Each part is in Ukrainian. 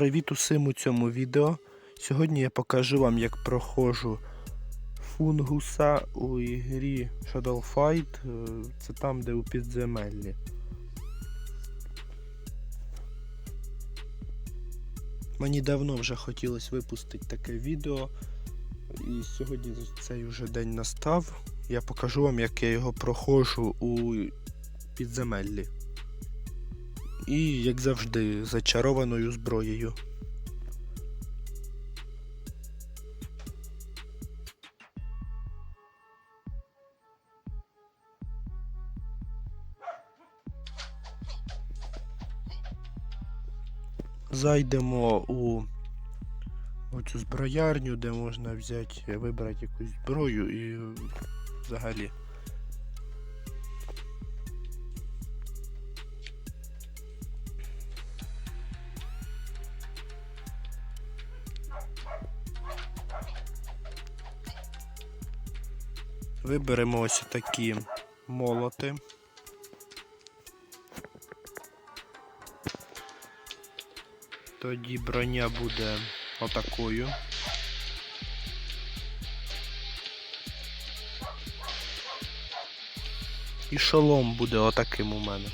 Привіт усім у цьому відео. Сьогодні я покажу вам, як проходжу фунгуса у ігрі Shadow Fight. Е, Це там, де у підземеллі. Мені давно вже хотілося випустити таке відео. І сьогодні цей уже день настав. Я покажу вам, як я його проходжу у підземеллі. І, як завжди, зачарованою зброєю. Зайдемо у оцю зброярню, де можна взяти, вибрати якусь зброю і взагалі. Виберемо ось такі молоти. Тоді броня буде отакою. І шолом буде отаким у мене.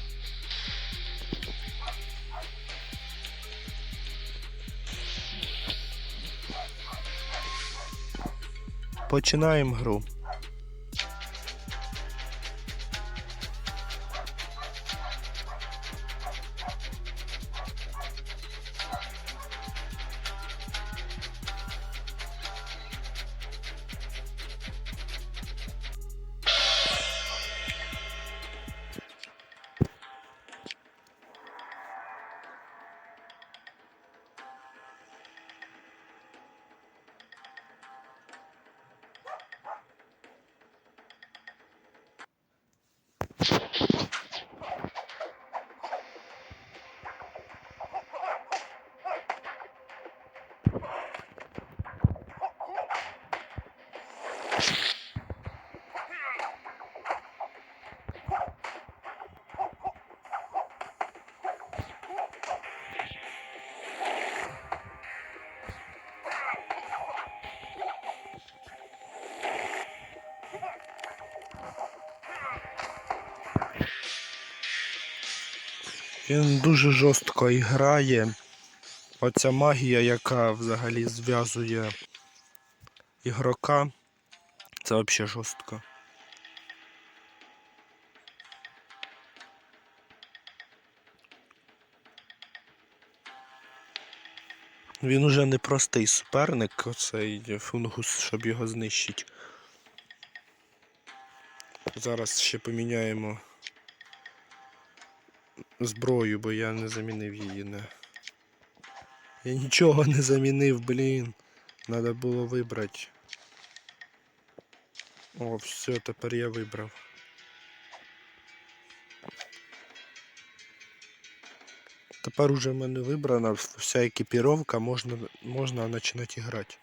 Починаємо гру. Він дуже жорстко грає. Оця магія, яка взагалі зв'язує ігрока, це взагалі жорстко. Він уже не простий суперник, оцей фунгус, щоб його знищити. Зараз ще поміняємо зброю, бо я не замінив її. Не. Я нічого не замінив, блін. Надо було вибрати. О, все, тепер я вибрав. Тепер уже в мене вибрана вся екіпіровка, можна, можна починати грати.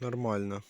Нормально.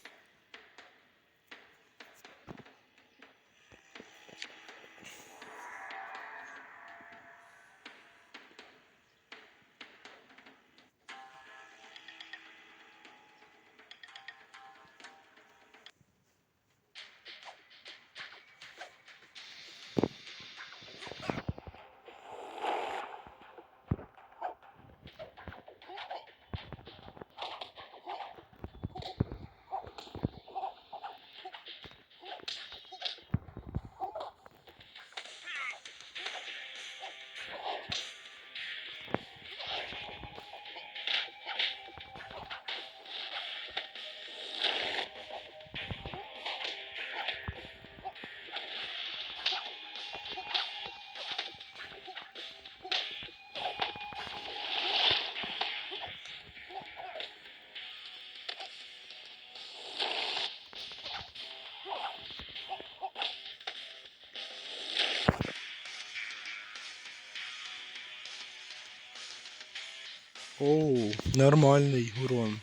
Оу, нормальний урон.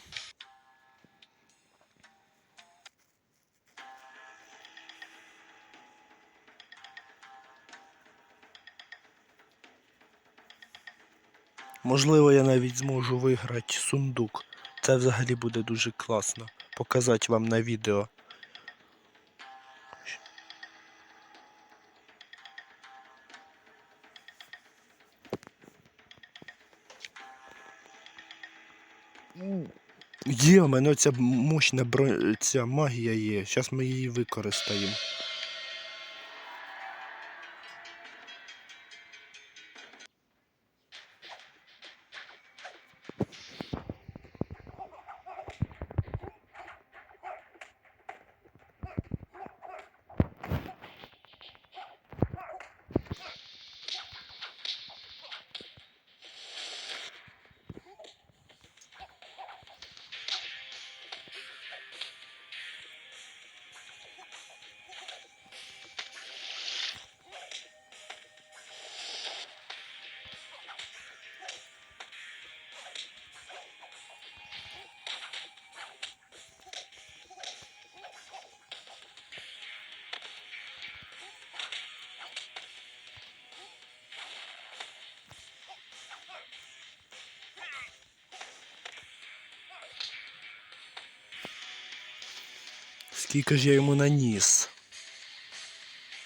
Можливо, я навіть зможу виграти сундук. Це взагалі буде дуже класно. Показати вам на відео. Є, в мене ця мощна бро... ця магія є. Зараз ми її використаємо. Скільки ж я йому наніс?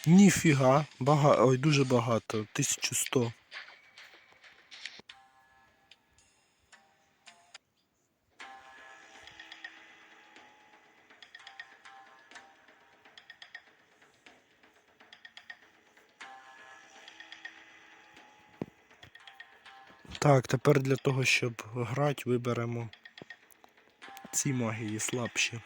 Ніфіга, бага... ой, дуже багато. 1100. Так, тепер для того, щоб грати, виберемо ці магії слабші.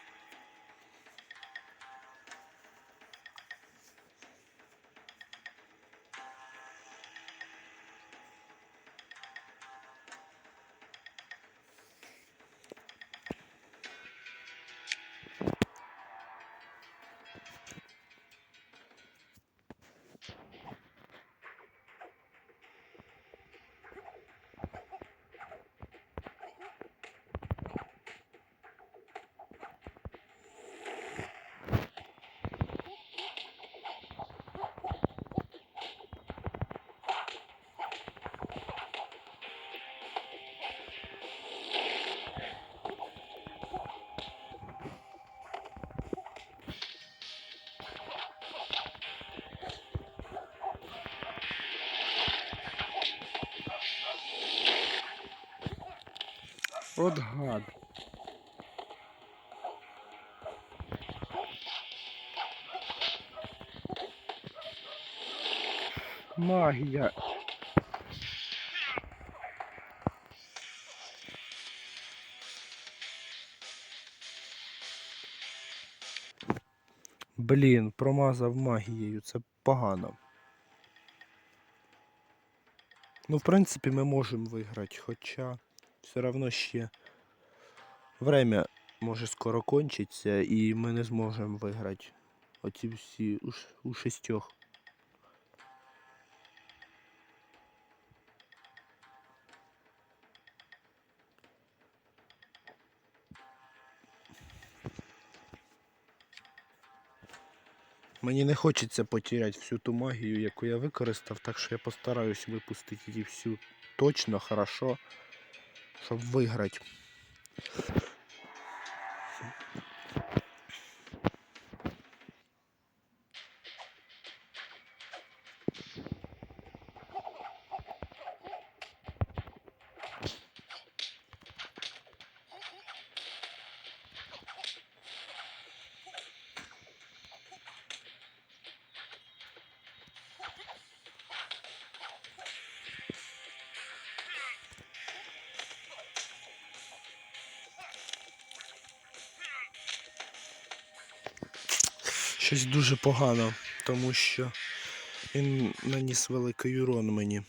От гад. Магія. Блін, промазав магією, це погано. Ну, в принципі, ми можемо виграти, хоча все одно ще время може скоро кончиться і ми не зможемо виграти оці всі у, шістьох. Мені не хочеться потеряти всю ту магію, яку я використав, так що я постараюсь випустити її всю точно, хорошо, щоб виграти. Щось дуже погано, тому що він наніс великий урон мені.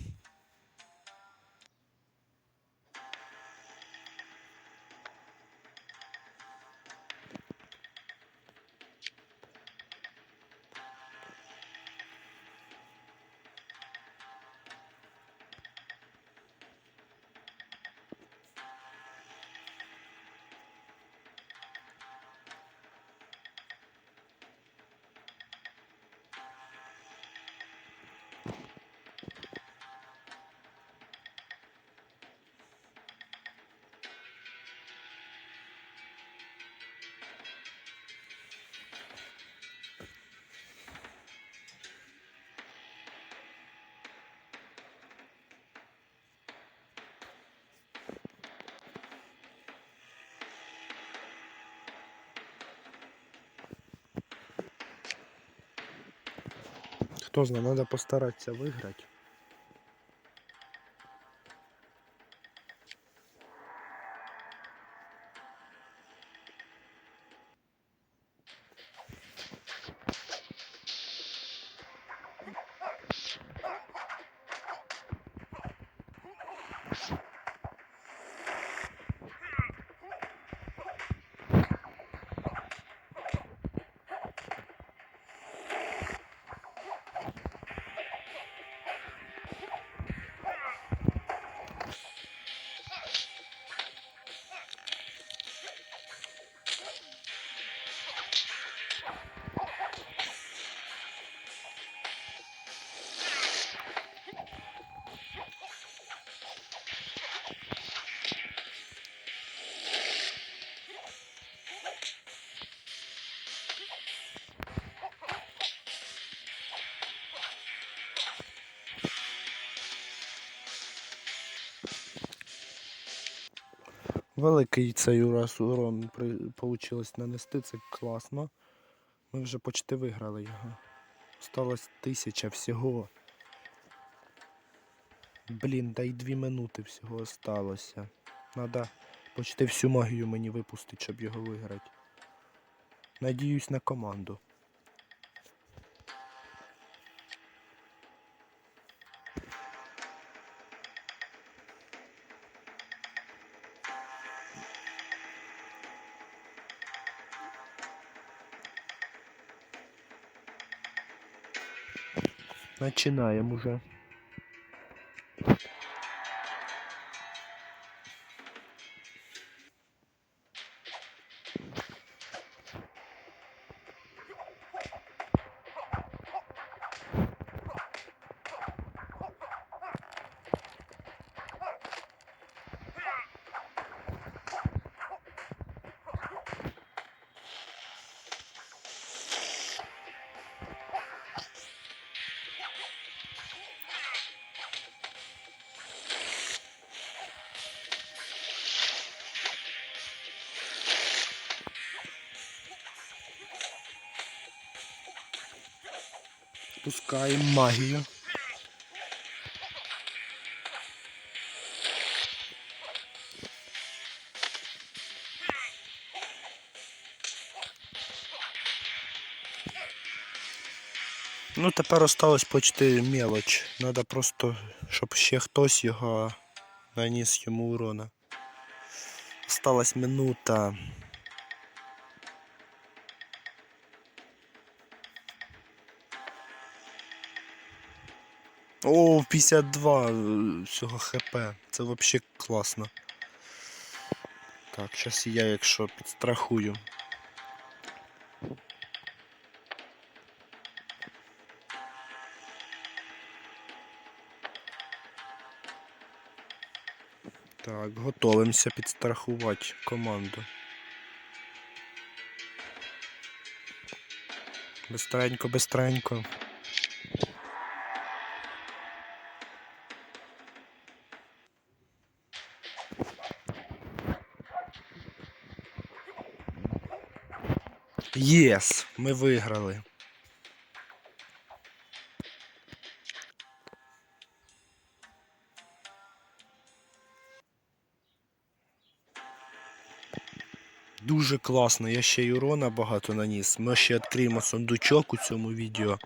Хто знає, треба постаратися виграти. Великий цей ураз урон вийшло нанести, це класно. Ми вже почти виграли його. Осталось тисяча всього. Блін, та й дві минути всього осталося. Надо почти всю магію мені випустити, щоб його виграти. Надіюсь на команду. Начинаем уже. Пускаем магию. Ну, тепер осталось почти мелоч. Надо просто, щоб ще хтось його наніс йому урона. Осталась минута. О, 52 е, всього хп. Це взагалі класно. Так, зараз я, якщо підстрахую. Так, готовимося підстрахувати команду. Бистренько, бистренько. Єс, ми виграли. Дуже класно, я ще й урона багато наніс. Ми ще відкриємо сундучок у цьому відео.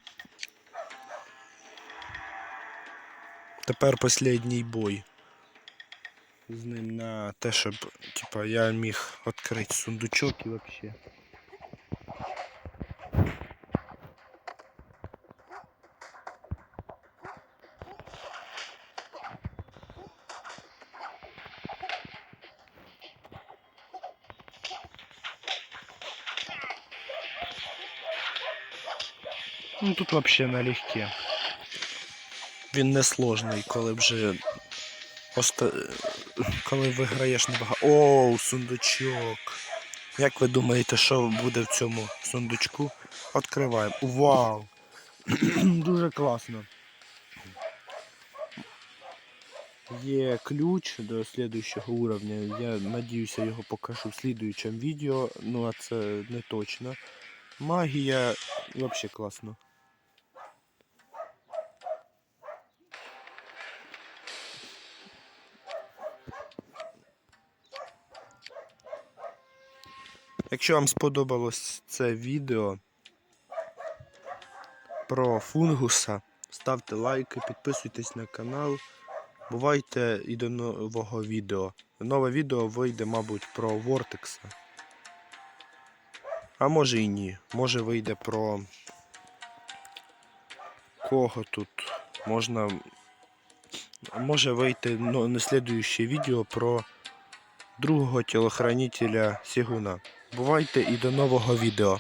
Тепер останній бой. З ним на те, щоб типа, я міг відкрити сундучок і взагалі. Ну тут вообще налегке. Він не сложний, коли вже оста... коли виграєш набагато. Оу, сундучок. Як ви думаєте, що буде в цьому сундучку? Відкриваємо. Вау! Дуже класно. Є ключ до слідуючого уровня. Я надіюся його покажу в слідуючому відео, ну а це не точно. Магія взагалі класно. Якщо вам сподобалось це відео про фунгуса, ставте лайки, підписуйтесь на канал. Бувайте і до нового відео. Нове відео вийде, мабуть, про Вортекса. А може і ні. Може вийде про кого тут можна. Може вийти ну, на слідуюче відео про другого тілохранителя Сігуна. Бувайте і до нового відео.